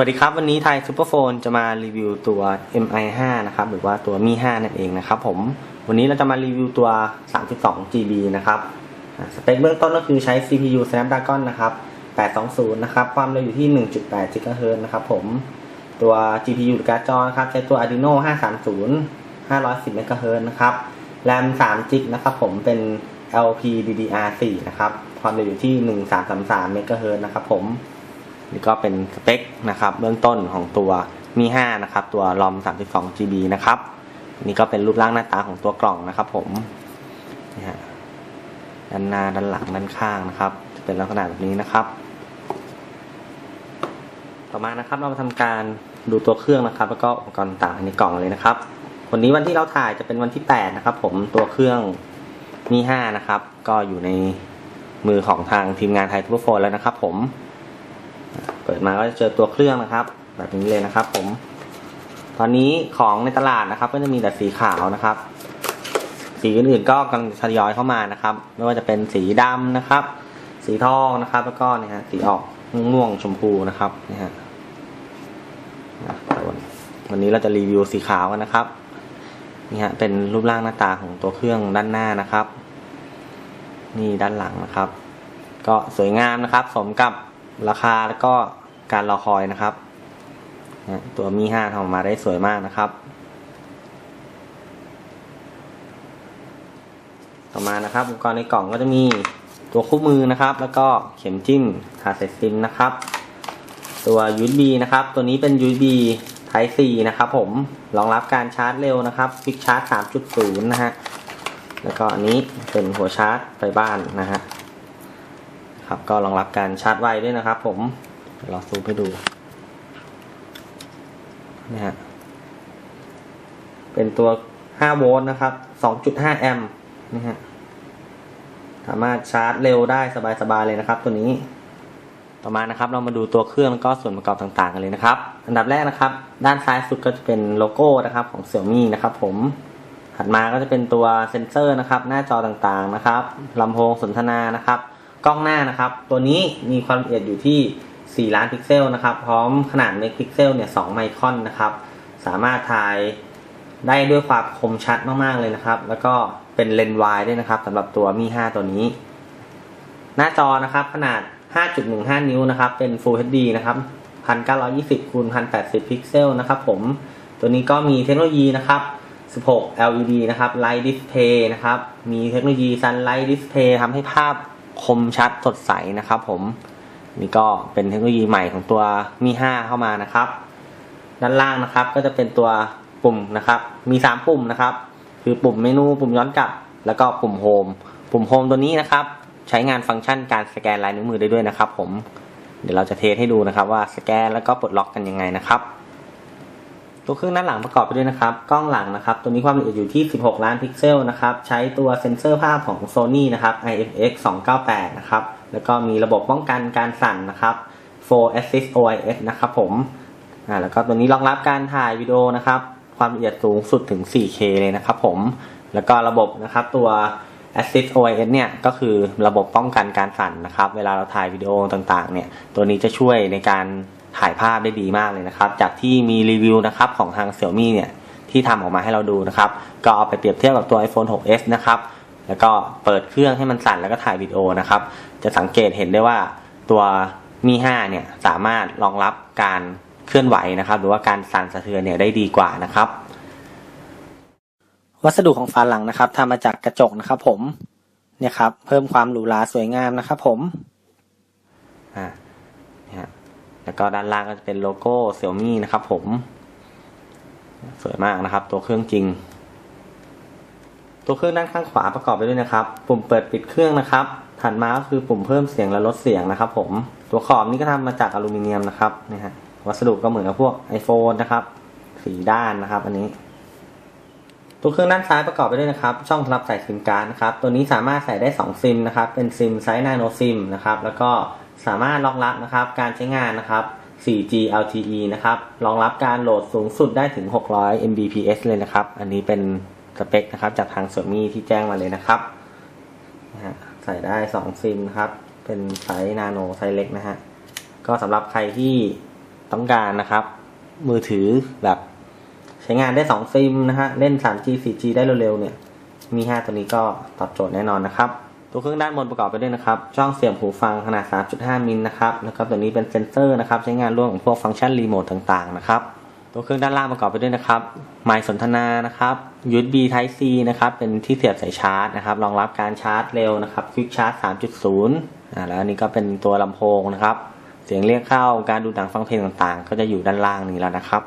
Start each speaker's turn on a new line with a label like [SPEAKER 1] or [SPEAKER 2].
[SPEAKER 1] วัสดีครับ วันนี้ไทยซูเปอร์โฟนจะมารีวิวตัว MI5 นะครับหรือว่าตัวมี5นั่นเองนะครับผมวันนี้เราจะมารีวิวตัว 32 GB นะครับสเปคเบื้องต้นก็คือใช้ CPU Snapdragon นะครับ 820 นะครับความเร็วอยู่ที่ 1.8 GHz นะครับผมตัว GPU หรือการ์ดจอนะครับใช้ตัว Adreno 530 510 MHz นะครับ RAM 3 g b นะครับผมเป็น LPDDR4 นะครับความเร็วอยู่ที่ 1333 MHz นะครับผม นี่ก็เป็นสเปคนะครับเบื้องต้นของตัวมี5นะครับตัว ROM 32 GB นะครับนี่ก็เป็นรูปร่างหน้าตาของตัวกล่องนะครับ ผมนี่ฮะด้านหน้าด้านหลังด้านข้างนะครับ จะเป็นลักษณะแบบนี้นะครับ ต่อมานะครับเรามาทำการดูตัวเครื่องนะครับ แล้วก็อุปกรณ์ต่างในกล่องเลยนะครับ วันนี้วันที่เราถ่ายจะเป็นวันที่ 8 นะครับ ผมตัวเครื่องมี5นะครับ ก็อยู่ในมือของทางทีมงานไทยทูบโฟนแล้วนะครับ ผม เปิดมาก็จะเจอตัวเครื่องนะครับ แบบนี้เลยนะครับ ผม ตอนนี้ของในตลาดนะครับ ก็จะมีแต่สีขาวนะครับ สีอื่นๆก็กำลังทยอยเข้ามานะครับ ไม่ว่าจะเป็นสีดำนะครับ สีทองนะครับ แล้วก็เนี่ยฮะสีออกม่วงชมพูนะครับนี่ฮะนะวันนี้เราจะรีวิวสีขาวกันนะครับนี่ฮะเป็นรูปร่างหน้าตาของตัวเครื่องด้านหน้านะครับ นี่ด้านหลังนะครับ ก็สวยงามนะครับ สมกับ ราคาแล้วก็การรอคอยนะครับ ตัวมีห้าทำออกมาได้สวยมากนะครับ ต่อมานะครับอุปกรณ์ในกล่องก็จะมีตัวคู่มือนะครับ แล้วก็เข็มจิ้มถาดใส่ซิมนะครับ ตัว USB นะครับ ตัวนี้เป็น USB Type C นะครับผมรองรับการชาร์จเร็วนะครับ Quick Charge 3.0 นะฮะแล้วก็อันนี้เป็นหัวชาร์จไฟบ้านนะฮะ ครับก็รองรับการชาร์จไวด้วยนะครับ ผมเราซูมให้ดูนะฮะเป็นตัว 5 โวลต์นะครับ 2.5 แอมป์นะฮะสามารถชาร์จเร็วได้สบายๆเลยนะครับ ตัวนี้ ต่อมานะครับ เรามาดูตัวเครื่องแล้วก็ส่วนประกอบต่างๆกันเลยนะครับ อันดับแรกนะครับ ด้านซ้ายสุดก็จะเป็นโลโก้นะครับของ Xiaomi นะครับ ผมถัดมาก็จะเป็นตัวเซ็นเซอร์นะครับ หน้าจอต่างๆนะครับลำโพงสนทนานะครับ กล้องหน้านะครับ ตัวนี้มีความละเอียดอยู่ที่ 4 ล้านพิกเซลนะครับ พร้อมขนาดเมกพิกเซลเนี่ย2ไมครอนนะครับ สามารถถ่ายได้ด้วยความคมชัดมากๆเลยนะครับ แล้วก็เป็นเลนส์วายด้วยนะครับสำหรับตัวมี 5 ตัวนี้ หน้าจอนะครับขนาด 5.15 นิ้วนะครับ เป็น Full HD นะครับ1920คูณ1080 พิกเซลนะครับผม ตัวนี้ก็มีเทคโนโลยีนะครับ 16 LED นะครับ Light Display นะครับ มีเทคโนโลยี Sunlight Display ทำให้ภาพ คมชัดสดใสนะครับ ผมนี่ก็เป็นเทคโนโลยีใหม่ของตัวมี5เข้ามานะครับ ด้านล่างนะครับ ก็จะเป็นตัวปุ่มนะครับ มี 3 ปุ่มนะครับ คือปุ่มเมนูปุ่มย้อนกลับ แล้วก็ปุ่มโฮมปุ่มโฮมตัวนี้นะครับ ใช้งานฟังก์ชันการสแกนลายนิ้วมือได้ด้วยนะครับ ผมเดี๋ยวเราจะเทสให้ดูนะครับว่าสแกนแล้วก็ปลดล็อกกันยังไงนะครับ ตัวเครื่องด้านหลังประกอบไปด้วยนะครับ กล้องหลังนะครับ ตัวนี้ความละเอียดอยู่ที่ 16 ล้านพิกเซลนะครับ ใช้ตัวเซ็นเซอร์ภาพของ Sony นะครับ IFX 298 นะครับ แล้วก็มีระบบป้องกันการสั่นนะครับ 4 Assist OIS นะครับผม อ่า แล้วก็ตัวนี้รองรับการถ่ายวิดีโอนะครับ ความละเอียดสูงสุดถึง 4K เลยนะครับผม แล้วก็ระบบนะครับตัว Assist OIS เนี่ยก็คือระบบป้องกันการสั่นนะครับ เวลาเราถ่ายวิดีโอต่างๆ เนี่ย ตัวนี้จะช่วยในการ ถ่ายภาพได้ดีมากเลยนะครับ จากที่มีรีวิวนะครับของทาง Xiaomi เนี่ยที่ทำออกมาให้เราดูนะครับ ก็เอาไปเปรียบเทียบกับตัว iPhone 6s นะครับแล้วก็เปิดเครื่องให้มันสั่นแล้วก็ถ่ายวิดีโอนะครับ จะสังเกตเห็นได้ว่าตัวมี5เนี่ยสามารถรองรับการเคลื่อนไหวนะครับ หรือว่าการสั่นสะเทือนเนี่ยได้ดีกว่านะครับ วัสดุของฝาหลังนะครับทำมาจากกระจกนะครับผมเนี่ยครับเพิ่มความหรูหราสวยงามนะครับผมอ่า แล้วก็ด้านล่างก็จะเป็นโลโก้ Xiaomi นะครับผม สวยมากนะครับ ตัวเครื่องจริง ตัวเครื่องด้านข้างขวาประกอบไปด้วยนะครับ ปุ่มเปิดปิดเครื่องนะครับ ถัดมาก็คือปุ่มเพิ่มเสียงและลดเสียงนะครับ ผม ตัวขอบนี้ก็ทำมาจากอลูมิเนียมนะครับนี่ฮะ วัสดุก็เหมือนกับพวก iPhone นะครับ สีด้านนะครับ อันนี้ตัวเครื่องด้านซ้ายประกอบไปด้วยนะครับ ช่องสำหรับใส่ซิมการ์ดนะครับ ตัวนี้สามารถใส่ได้ 2 ซิมนะครับ เป็นซิมไซส์นาโนซิมนะครับ แล้วก็ สามารถรองรับนะครับการใช้งานนะครับ 4G LTE นะครับรองรับการโหลดสูงสุดได้ถึง 600 Mbps เลยนะครับ อันนี้เป็นสเปคนะครับจากทาง Xiaomi ที่แจ้งมาเลยนะครับใส่ได้ 2 ซิมครับ เป็นไซส์นาโนไซส์เล็กนะฮะ ก็สำหรับใครที่ต้องการนะครับ มือถือแบบใช้งานได้ 2 ซิมนะฮะ เล่น 3G 4G ได้เร็วๆเนี่ย มี 5 ตัวนี้ก็ตอบโจทย์แน่นอนนะครับ ตัวเครื่องด้านบนประกอบไปด้วยนะครับ ช่องเสียบหูฟังขนาด 3.5 มิลนะครับ แล้วก็ตัวนี้เป็นเซนเซอร์นะครับ ใช้งานร่วมกับพวกฟังก์ชันรีโมทต่างๆนะครับ ตัวเครื่องด้านล่างประกอบไปด้วยนะครับ ไมค์สนทนานะครับ USB Type C นะครับ เป็นที่เสียบสายชาร์จนะครับ รองรับการชาร์จเร็วนะครับ Quick Charge 3.0 อ่า แล้วอันนี้ก็เป็นตัวลำโพงนะครับ เสียงเรียกเข้า การดูหนังฟังเพลงต่างๆ ก็จะอยู่ด้านล่างนี้แล้วนะครับ